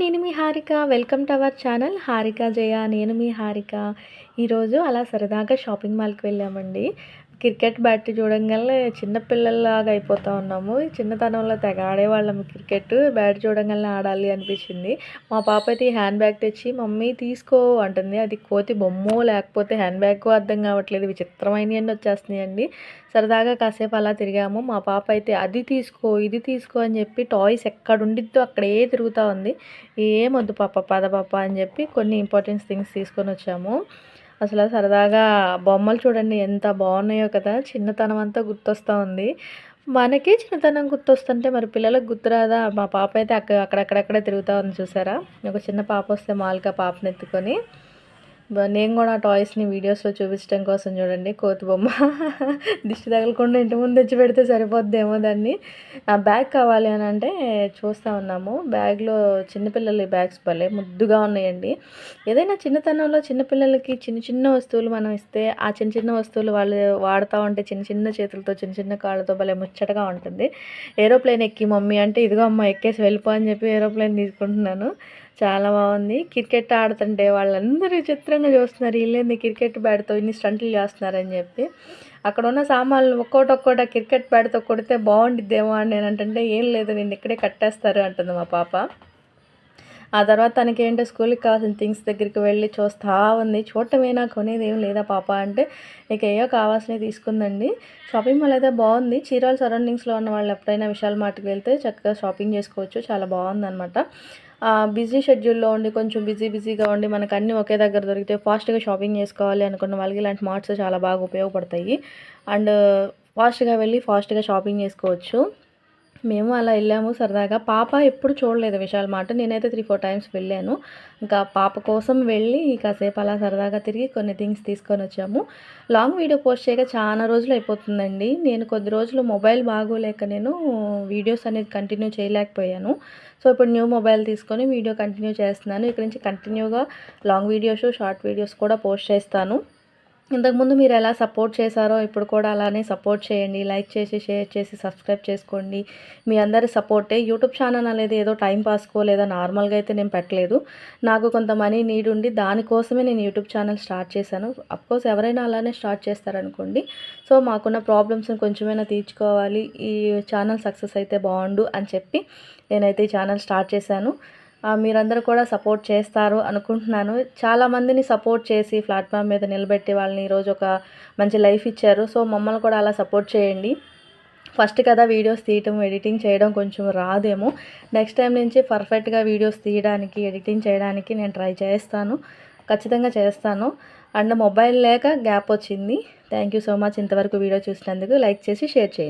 నేను మీ Harika. Welcome to our channel. Harika Jaya నేను మీ హారిక. ఈరోజు అలా సరదాగా షాపింగ్ మాల్కి వెళ్ళామండి. క్రికెట్ బ్యాట్ చూడంగానే చిన్నపిల్లల్లాగా అయిపోతూ ఉన్నాము. చిన్నతనంలో తెగ ఆడేవాళ్ళము క్రికెట్. బ్యాట్ చూడంగానే ఆడాలి అనిపించింది. మా పాప అయితే హ్యాండ్ బ్యాగ్ తెచ్చి మమ్మీ తీసుకో అంటుంది. అది కోతి బొమ్మో లేకపోతే హ్యాండ్ బ్యాగ్ అర్థం కావట్లేదు. విచిత్రమైనవన్నీ వచ్చేస్తున్నాయండి. సరదాగా కాసేపు అలా తిరిగాము. మా పాప అయితే అది తీసుకో ఇది తీసుకో అని చెప్పి టాయ్స్ ఎక్కడ ఉండిద్దో అక్కడే తిరుగుతూ ఉంది. ఏమొద్దు పాప పద పాప అని చెప్పి కొన్ని ఇంపార్టెంట్ థింగ్స్ తీసుకొని వచ్చాము. అసలు సరదాగా బొమ్మలు చూడండి ఎంత బాగున్నాయో కదా. చిన్నతనం అంతా గుర్తొస్తూ ఉంది. మనకి చిన్నతనం గుర్తొస్తుంటే మరి పిల్లలకు గుర్తురాదా మా పాప అయితే అక్కడ అక్కడక్కడక్కడే తిరుగుతూ ఉంది చూసారా? ఒక చిన్న పాప వస్తే మాల్గా పాపను ఎత్తుకొని. నేను కూడా ఆ టాయ్స్ని వీడియోస్లో చూపించడం కోసం చూడండి కోతి బొమ్మ. దిష్టి తగలకుండా ఇంటి ముందు తెచ్చి పెడితే సరిపోద్దేమో దాన్ని. ఆ బ్యాగ్ కావాలి అని అంటే చూస్తూ ఉన్నాము. బ్యాగ్లో చిన్నపిల్లల బ్యాగ్స్ భలే ముద్దుగా ఉన్నాయండి. ఏదైనా చిన్నతనంలో చిన్నపిల్లలకి చిన్న చిన్న వస్తువులు మనం ఇస్తే ఆ చిన్న చిన్న వస్తువులు వాళ్ళు వాడుతూ ఉంటే చిన్న చిన్న చేతులతో చిన్న చిన్న కాళ్ళతో భలే ముచ్చటగా ఉంటుంది. ఏరోప్లేన్ ఎక్కి మమ్మీ అంటే ఇదిగో అమ్మ ఎక్కేసి వెళ్ళిపో అని చెప్పి ఏరోప్లేన్ తీసుకుంటున్నాను. చాలా బాగుంది. క్రికెట్ ఆడుతుంటే వాళ్ళందరూ చిత్రంగా చూస్తున్నారు. వీళ్ళేంది క్రికెట్ బ్యాట్తో ఇన్ని స్టంట్లు చేస్తున్నారని చెప్పి. అక్కడ ఉన్న సామాన్లు ఒక్కోటి ఒక్కోట క్రికెట్ బ్యాట్తో కొడితే బాగుండిద్దేమో అని నేను అంటే ఏం లేదు నేను ఇక్కడే కట్టేస్తారు అంటుంది మా పాప. ఆ తర్వాత తనకి ఏంటో స్కూల్కి కావాల్సిన థింగ్స్ దగ్గరికి వెళ్ళి చూస్తా ఉంది. చూడటమేనా? కొనేది ఏం లేదా పాప అంటే ఇక ఏయో కావాల్సినవి తీసుకుందండి. షాపింగ్ మాల్ అయితే బాగుంది. చీరాల సరౌండింగ్స్లో ఉన్న వాళ్ళు ఎప్పుడైనా విశాల మార్ట్కి వెళ్తే చక్కగా షాపింగ్ చేసుకోవచ్చు. చాలా బాగుందన్నమాట. బిజీ షెడ్యూల్లో ఉండి కొంచెం బిజీ బిజీగా ఉండి మనకు అన్నీ ఒకే దగ్గర దొరికితే ఫాస్ట్గా షాపింగ్ చేసుకోవాలి అనుకున్న వాళ్ళకి ఇలాంటి మార్ట్స్ చాలా బాగా ఉపయోగపడతాయి. అండ్ ఫాస్ట్గా వెళ్ళి ఫాస్ట్గా షాపింగ్ చేసుకోవచ్చు. మేము అలా వెళ్ళాము సరదాగా. పాప ఎప్పుడు చూడలేదు విశాల్ మాట. నేనైతే త్రీ ఫోర్ టైమ్స్ వెళ్ళాను. ఇంకా పాప కోసం వెళ్ళి కాసేపు అలా సరదాగా తిరిగి కొన్ని థింగ్స్ తీసుకొని వచ్చాము. లాంగ్ వీడియో పోస్ట్ చేయక చాలా రోజులు అయిపోతుందండి. నేను కొద్ది రోజులు మొబైల్ బాగోలేక నేను వీడియోస్ అనేది కంటిన్యూ చేయలేకపోయాను. సో ఇప్పుడు న్యూ మొబైల్ తీసుకొని వీడియో కంటిన్యూ చేస్తున్నాను. ఇక్కడ నుంచి కంటిన్యూగా లాంగ్ వీడియోస్ షార్ట్ వీడియోస్ కూడా పోస్ట్ చేస్తాను. ఇంతకుముందు మీరు ఎలా సపోర్ట్ చేశారో ఇప్పుడు కూడా అలానే సపోర్ట్ చేయండి. లైక్ చేసి షేర్ చేసి సబ్స్క్రైబ్ చేసుకోండి. మీ అందరి సపోర్టే. యూట్యూబ్ ఛానల్ అనేది ఏదో టైం పాస్కో లేదా నార్మల్గా అయితే నేను పెట్టలేదు. నాకు కొంత మనీ నీడ్ ఉండి దానికోసమే నేను యూట్యూబ్ ఛానల్ స్టార్ట్ చేశాను. అఫ్కోర్స్ ఎవరైనా అలానే స్టార్ట్ చేస్తారనుకోండి. సో మాకున్న ప్రాబ్లమ్స్ని కొంచెమైనా తీర్చుకోవాలి. ఈ ఛానల్ సక్సెస్ అయితే బాగుండు అని చెప్పి నేనైతే ఈ ఛానల్ స్టార్ట్ చేశాను. మీరందరూ కూడా సపోర్ట్ చేస్తారు అనుకుంటున్నాను. చాలామందిని సపోర్ట్ చేసి ప్లాట్ఫామ్ మీద నిలబెట్టి వాళ్ళని ఈరోజు ఒక మంచి లైఫ్ ఇచ్చారు. సో మమ్మల్ని కూడా అలా సపోర్ట్ చేయండి. ఫస్ట్ కదా వీడియోస్ తీయటం ఎడిటింగ్ చేయడం కొంచెం రాదేమో. నెక్స్ట్ టైం నుంచి పర్ఫెక్ట్గా వీడియోస్ తీయడానికి ఎడిటింగ్ చేయడానికి నేను ట్రై చేస్తాను. ఖచ్చితంగా చేస్తాను. అండ్ మొబైల్ లేక గ్యాప్ వచ్చింది. థ్యాంక్ యూ సో మచ్ ఇంతవరకు వీడియో చూసినందుకు. లైక్ చేసి షేర్ చేయండి.